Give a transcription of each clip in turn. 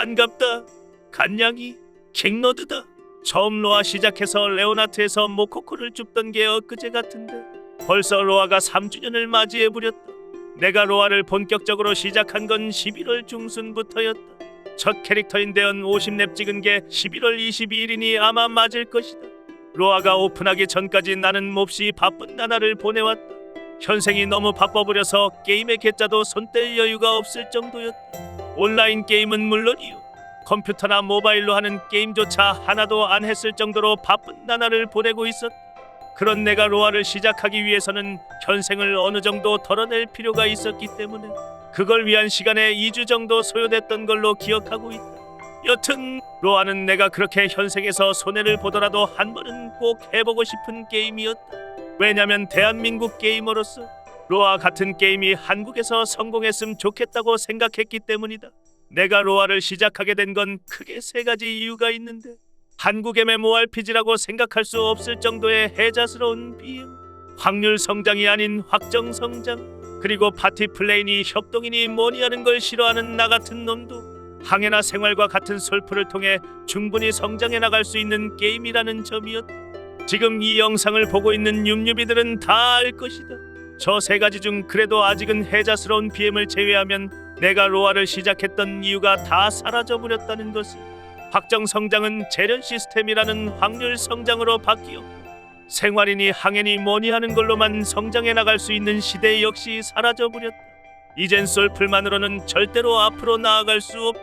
반갑다. 간냥이 킹로드다. 처음 로아 시작해서 레오나트에서 모코코를 줍던 게 엊그제 같은데 벌써 로아가 3주년을 맞이해 부렸다. 내가 로아를 본격적으로 시작한 건 11월 중순부터였다. 첫 캐릭터인 대언 50렙 찍은 게 11월 22일이니 아마 맞을 것이다. 로아가 오픈하기 전까지 나는 몹시 바쁜 나날을 보내왔다. 현생이 너무 바빠버려서 게임의 개짜도 손뗄 여유가 없을 정도였다. 온라인 게임은 물론이요. 컴퓨터나 모바일로 하는 게임조차 하나도 안 했을 정도로 바쁜 나날을 보내고 있었다. 그런 내가 로아를 시작하기 위해서는 현생을 어느 정도 덜어낼 필요가 있었기 때문에 그걸 위한 시간에 2주 정도 소요됐던 걸로 기억하고 있다. 여튼 로아는 내가 그렇게 현생에서 손해를 보더라도 한 번은 꼭 해보고 싶은 게임이었다. 왜냐면 대한민국 게이머로서 로아 같은 게임이 한국에서 성공했으면 좋겠다고 생각했기 때문이다. 내가 로아를 시작하게 된 건 크게 세 가지 이유가 있는데 한국 MMORPG라고 생각할 수 없을 정도의 해자스러운 비행, 확률 성장이 아닌 확정 성장, 그리고 파티 플레인이 협동이니 뭐니 하는 걸 싫어하는 나 같은 놈도 항해나 생활과 같은 솔프를 통해 충분히 성장해 나갈 수 있는 게임이라는 점이었다. 지금 이 영상을 보고 있는 윰윰이들은 다 알 것이다. 저 세 가지 중 그래도 아직은 해자스러운 BM을 제외하면 내가 로아를 시작했던 이유가 다 사라져 버렸다는 것을. 확정 성장은 재련 시스템이라는 확률 성장으로 바뀌었고 생활이니 항해니 뭐니 하는 걸로만 성장해 나갈 수 있는 시대 역시 사라져 버렸다. 이젠 솔플만으로는 절대로 앞으로 나아갈 수 없다.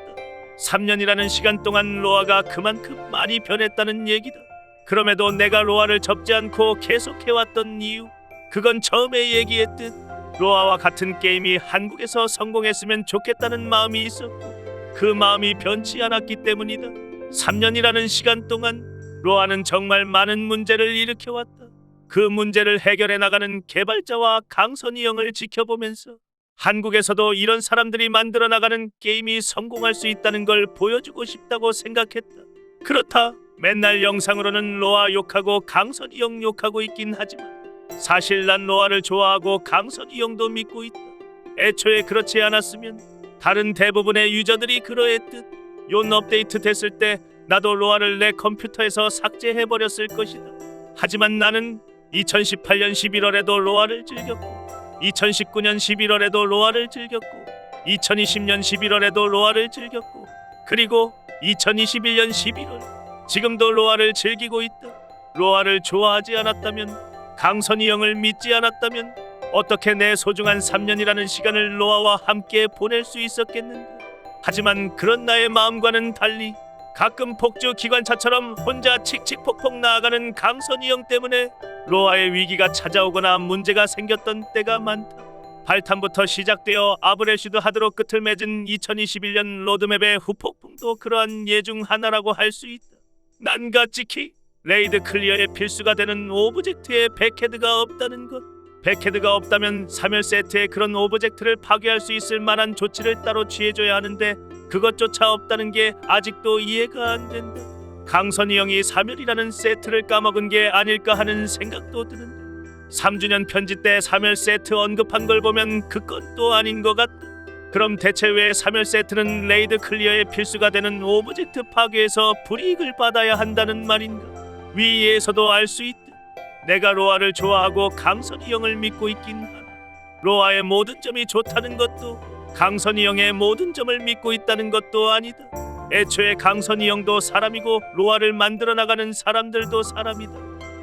3년이라는 시간 동안 로아가 그만큼 많이 변했다는 얘기다. 그럼에도 내가 로아를 접지 않고 계속해왔던 이유 그건 처음에 얘기했듯 로아와 같은 게임이 한국에서 성공했으면 좋겠다는 마음이 있었고 그 마음이 변치 않았기 때문이다. 3년이라는 시간 동안 로아는 정말 많은 문제를 일으켜왔다. 그 문제를 해결해 나가는 개발자와 강선이 형을 지켜보면서 한국에서도 이런 사람들이 만들어 나가는 게임이 성공할 수 있다는 걸 보여주고 싶다고 생각했다. 그렇다. 맨날 영상으로는 로아 욕하고 강선이 형 욕하고 있긴 하지만 사실 난 로아를 좋아하고 강선이 형도 믿고 있다. 애초에 그렇지 않았으면 다른 대부분의 유저들이 그러했듯 용 업데이트 됐을 때 나도 로아를 내 컴퓨터에서 삭제해 버렸을 것이다. 하지만 나는 2018년 11월에도 로아를 즐겼고 2019년 11월에도 로아를 즐겼고 2020년 11월에도 로아를 즐겼고 그리고 2021년 11월 지금도 로아를 즐기고 있다. 로아를 좋아하지 않았다면 강선이 형을 믿지 않았다면 어떻게 내 소중한 3년이라는 시간을 로아와 함께 보낼 수 있었겠는가? 하지만 그런 나의 마음과는 달리 가끔 폭주 기관차처럼 혼자 칙칙폭폭 나아가는 강선이 형 때문에 로아의 위기가 찾아오거나 문제가 생겼던 때가 많다. 발탄부터 시작되어 아브레슈드 하드로 끝을 맺은 2021년 로드맵의 후폭풍도 그러한 예중 하나라고 할 수 있다. 난가찌키 레이드 클리어의 필수가 되는 오브젝트에 백헤드가 없다는 것. 백헤드가 없다면 3열 세트에 그런 오브젝트를 파괴할 수 있을 만한 조치를 따로 취해줘야 하는데 그것조차 없다는 게 아직도 이해가 안 된다. 강선이 형이 3열이라는 세트를 까먹은 게 아닐까 하는 생각도 드는데 3주년 편지 때 3열 세트 언급한 걸 보면 그것도 아닌 것 같다. 그럼 대체 왜 3열 세트는 레이드 클리어의 필수가 되는 오브젝트 파괴에서 불이익을 받아야 한다는 말인가? 위에서도 알 수 있다. 내가 로아를 좋아하고 강선이 형을 믿고 있긴 하나. 로아의 모든 점이 좋다는 것도 강선이 형의 모든 점을 믿고 있다는 것도 아니다. 애초에 강선이 형도 사람이고 로아를 만들어 나가는 사람들도 사람이다.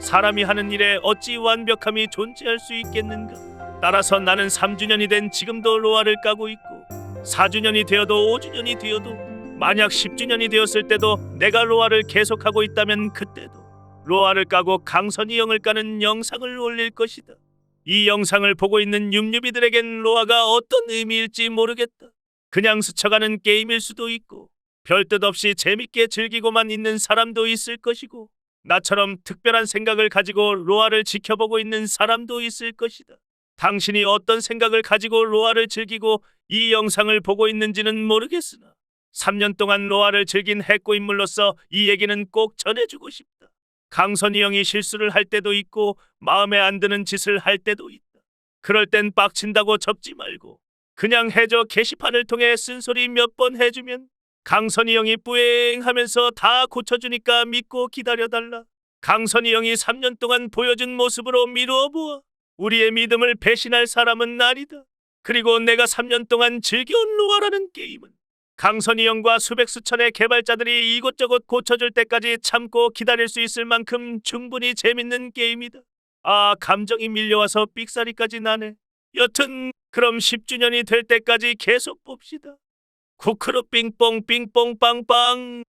사람이 하는 일에 어찌 완벽함이 존재할 수 있겠는가? 따라서 나는 3주년이 된 지금도 로아를 까고 있고 4주년이 되어도 5주년이 되어도 만약 10주년이 되었을 때도 내가 로아를 계속하고 있다면 그때도 로아를 까고 강선이 형을 까는 영상을 올릴 것이다. 이 영상을 보고 있는 윰윰이들에겐 로아가 어떤 의미일지 모르겠다. 그냥 스쳐가는 게임일 수도 있고 별 뜻 없이 재밌게 즐기고만 있는 사람도 있을 것이고 나처럼 특별한 생각을 가지고 로아를 지켜보고 있는 사람도 있을 것이다. 당신이 어떤 생각을 가지고 로아를 즐기고 이 영상을 보고 있는지는 모르겠으나 3년 동안 로아를 즐긴 해고 인물로서 이 얘기는 꼭 전해주고 싶다. 강선이 형이 실수를 할 때도 있고 마음에 안 드는 짓을 할 때도 있다. 그럴 땐 빡친다고 접지 말고 그냥 해줘 게시판을 통해 쓴소리 몇 번 해주면 강선이 형이 뿌행하면서 다 고쳐주니까 믿고 기다려달라. 강선이 형이 3년 동안 보여준 모습으로 미루어 보아. 우리의 믿음을 배신할 사람은 아니다. 그리고 내가 3년 동안 즐겨온 로아라는 게임은 강선이 형과 수백 수천의 개발자들이 이곳저곳 고쳐줄 때까지 참고 기다릴 수 있을 만큼 충분히 재밌는 게임이다. 아, 감정이 밀려와서 삑사리까지 나네. 여튼 그럼 10주년이 될 때까지 계속 봅시다. 쿠크루 빙뽕 빙뽕 빵빵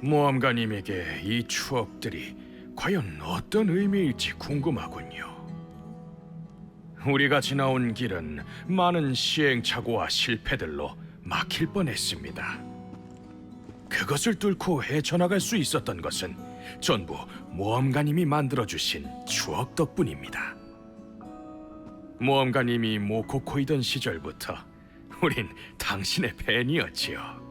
모험가님에게 이 추억들이 과연 어떤 의미일지 궁금하군요. 우리가 지나온 길은 많은 시행착오와 실패들로 막힐 뻔했습니다. 그것을 뚫고 헤쳐나갈 수 있었던 것은 전부 모험가님이 만들어주신 추억 덕분입니다. 모험가님이 모코코이던 시절부터 우린 당신의 팬이었지요.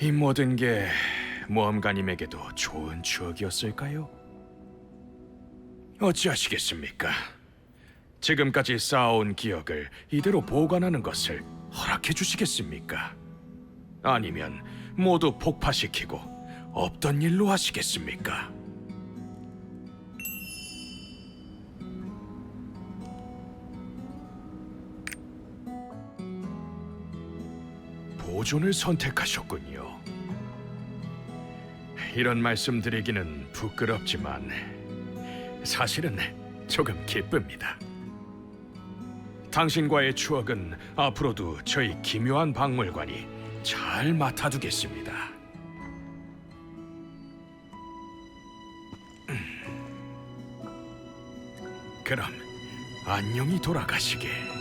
이 모든 게 모험가님에게도 좋은 추억이었을까요? 어찌하시겠습니까? 지금까지 쌓아온 기억을 이대로 보관하는 것을 허락해 주시겠습니까? 아니면 모두 폭파시키고 없던 일로 하시겠습니까? 보존을 선택하셨군요. 이런 말씀드리기는 부끄럽지만 사실은 조금 기쁩니다. 당신과의 추억은 앞으로도 저희 기묘한 박물관이 잘 맡아두겠습니다. 음. 그럼 안녕히 돌아가시게.